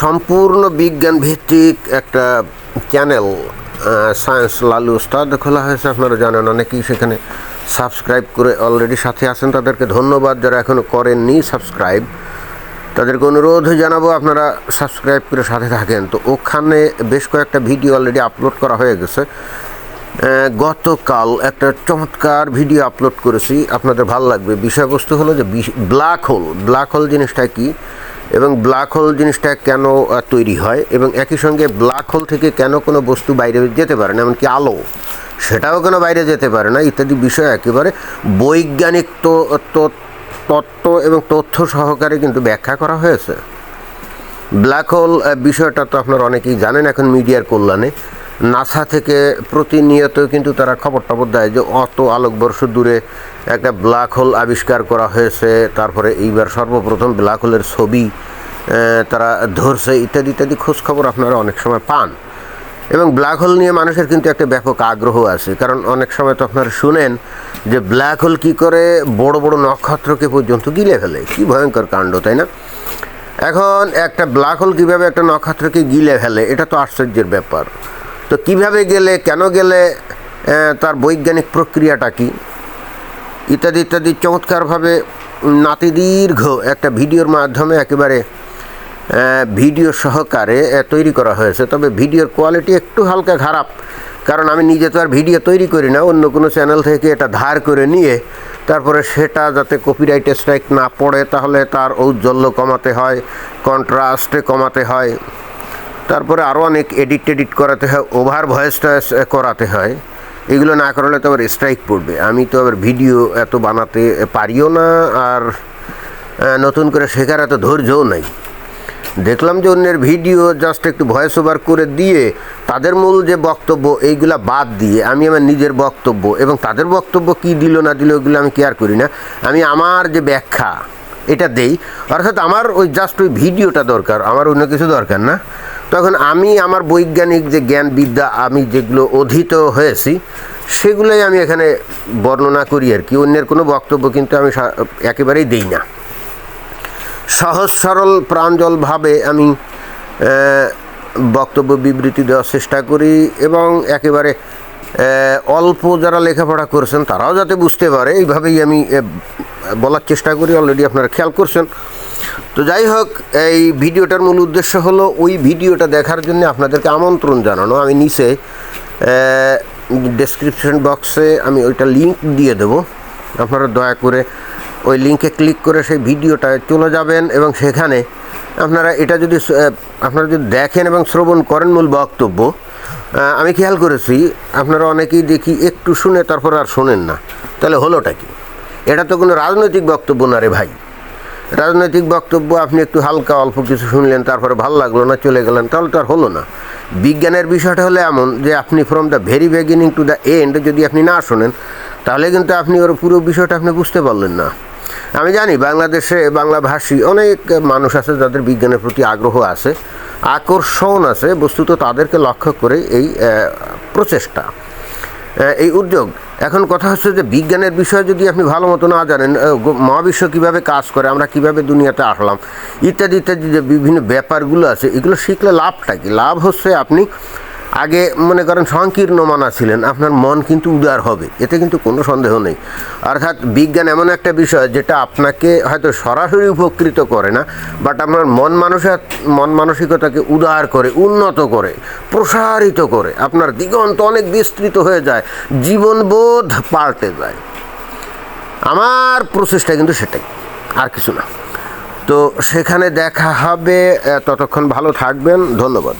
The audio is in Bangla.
সম্পূর্ণ বিজ্ঞান ভিত্তিক একটা চ্যানেল সায়েন্স লালু উস্তাদ খোলা হয়েছে, আপনারা জানেন অনেকেই সেখানে সাবস্ক্রাইব করে অলরেডি সাথে আছেন, তাদেরকে ধন্যবাদ। যারা এখনও করেননি সাবস্ক্রাইব তাদেরকে অনুরোধ জানাব আপনারা সাবস্ক্রাইব করে সাথে থাকেন। তো ওখানে বেশ কয়েকটা ভিডিও অলরেডি আপলোড করা হয়ে গেছে। গতকাল একটা চমৎকার ভিডিও আপলোড করেছি। আপনাদের ভালো লাগবে। বিষয়বস্তু হলো যে ব্ল্যাক হোল ব্ল্যাক হোল জিনিসটা কি? এবং ব্ল্যাক হোল জিনিসটা কেন তৈরি হয়? এবং একই সঙ্গে ব্ল্যাক হোল থেকে কেন কোনো বস্তু বাইরে যেতে পারে না? এমনকি আলো, সেটাও কেন বাইরে যেতে পারে না? ইত্যাদি বিষয় একেবারে বৈজ্ঞানিক তত্ত্ব এবং তথ্য সহকারে কিন্তু ব্যাখ্যা করা হয়েছে। ব্ল্যাক হোল বিষয়টা তো আপনারা অনেকেই জানেন এখন মিডিয়ার কল্যাণে। নাসা থেকে প্রতিনিয়ত কিন্তু তারা খবর টবর দেয় যে অত আলোকবর্ষ দূরে একটা ব্ল্যাক হোল আবিষ্কার করা হয়েছে, তারপরে এইবার সর্বপ্রথম ব্ল্যাক হোলের ছবি তারা ধরছে, ইত্যাদি ইত্যাদি খোঁজ খবর আপনারা অনেক সময় পান। এবং ব্ল্যাক হোল নিয়ে মানুষের কিন্তু একটা ব্যাপক আগ্রহ আছে, কারণ অনেক সময় তো আপনারা শুনেন যে ব্ল্যাক হোল কী করে বড় বড় নক্ষত্রকে পর্যন্ত গিলে ফেলে, কি ভয়ঙ্কর কাণ্ড, তাই না? এখন একটা ব্ল্যাক হোল কীভাবে একটা নক্ষত্রকে গিলে ফেলে, এটা তো আশ্চর্যের ব্যাপার। তো কীভাবে গেলে, কেন গেলে তার বৈজ্ঞানিক প্রক্রিয়াটা কী? ইত্যাদি ইত্যাদি চমৎকারভাবে নাতিদীর্ঘ একটা ভিডিওর মাধ্যমে একেবারে ভিডিও সহকারে তৈরি করা হয়েছে। তবে ভিডিওর কোয়ালিটি একটু হালকা খারাপ, কারণ আমি নিজে তো আর ভিডিও তৈরি করি না, অন্য কোনো চ্যানেল থেকে এটা ধার করে নিয়ে, তারপরে সেটা যাতে কপিরাইট স্ট্রাইক না পড়ে, তাহলে তার ঔজ্জ্বল্য কমাতে হয় কন্ট্রাস্টে কমাতে হয়। তারপরে আরও অনেক এডিট টেডিট করাতে হয় ওভার ভয়েস টয়েস করাতে হয়। এগুলো না করলে তো আবার স্ট্রাইক পড়বে। আমি তো আবার ভিডিও এত বানাতে পারিও না আর নতুন করে শেখার এত ধৈর্যও নাই। দেখলাম যে অন্যের ভিডিও জাস্ট একটু ভয়েস ওভার করে দিয়ে, তাদের মূল যে বক্তব্য, এইগুলা বাদ দিয়ে আমি আমার নিজের বক্তব্য এবং তাদের বক্তব্য কি দিল, না দিল ওগুলো আমি কেয়ার করি না। আমি আমার যে ব্যাখ্যা, এটা দেই। অর্থাৎ আমার ওই জাস্ট ওই ভিডিওটা দরকার, আমার অন্য কিছু দরকার না। তখন আমি আমার বৈজ্ঞানিক যে জ্ঞান বিদ্যা আমি যেগুলো অধীত হয়েছি, সেগুলোই আমি এখানে বর্ণনা করি আর কি। অন্যের কোনো বক্তব্য কিন্তু আমি একেবারেই দেই না। সহজ সরল প্রাঞ্জলভাবে আমি বক্তব্য বিবৃতি দেওয়ার চেষ্টা করি এবং একেবারে অল্প যারা লেখাপড়া করছেন তারাও যাতে বুঝতে পারে। এইভাবেই আমি বলার চেষ্টা করি। অলরেডি আপনারা খেয়াল করছেন। তো যাই হোক, এই ভিডিওটার মূল উদ্দেশ্য হলো ওই ভিডিওটা দেখার জন্য আপনাদেরকে আমন্ত্রণ জানানো। আমি নিচে ডেসক্রিপশন বক্সে আমি ওইটা লিংক দিয়ে দেবো। আপনারা দয়া করে ওই লিঙ্কে ক্লিক করে সেই ভিডিওটায় চলে যাবেন এবং সেখানে আপনারা এটা যদি আপনারা যদি দেখেন এবং শ্রবণ করেন মূল বক্তব্য আমি খেয়াল করেছি, আপনারা অনেকেই দেখি একটু শুনে তারপর আর শোনেন না। তাহলে হলোটা কি? এটা তো কোনো রাজনৈতিক বক্তব্য না রে ভাই। রাজনৈতিক বক্তব্য, আপনি একটু হালকা অল্প কিছু শুনলেন, তারপরে ভালো লাগল না, চলে গেলেন, তাহলে তো আর হলো না। বিজ্ঞানের বিষয়টা হলো এমন যে, আপনি from the very beginning to the end যদি আপনি না শোনেন, তাহলে কিন্তু আপনি ওর পুরো বিষয়টা আপনি বুঝতে পারলেন না। আমি জানি বাংলাদেশে বাংলাভাষী অনেক মানুষ আছে যাদের বিজ্ঞানের প্রতি আগ্রহ আছে, আকর্ষণ আছে, বস্তুত তাদেরকে লক্ষ্য করে এই প্রচেষ্টা। এই উদ্যোগ। এখন কথা হচ্ছে যে বিজ্ঞানের বিষয়ে যদি আপনি ভালো মতো না জানেন মহাবিশ্ব কীভাবে কাজ করে, আমরা কীভাবে দুনিয়াতে আসলাম, ইত্যাদি ইত্যাদি যে বিভিন্ন ব্যাপারগুলো আছে, এগুলো শিখলে লাভটা কি? লাভ হচ্ছে আপনি আগে মনে করেন সংকীর্ণ মানা ছিলেন, আপনার মন কিন্তু উদার হবে, এতে কিন্তু কোনো সন্দেহ নেই। অর্থাৎ বিজ্ঞান এমন একটা বিষয় যেটা আপনাকে হয়তো সরাসরি উপকৃত করে না বাট আপনার মন মানুষের মন মানসিকতাকে উদার করে, উন্নত করে, প্রসারিত করে, আপনার দিগন্ত অনেক বিস্তৃত হয়ে যায়, জীবনবোধ পাল্টে যায়। আমার প্রচেষ্টা কিন্তু সেটাই, আর কিছু না। তো সেখানে দেখা হবে ততক্ষণ ভালো থাকবেন, ধন্যবাদ।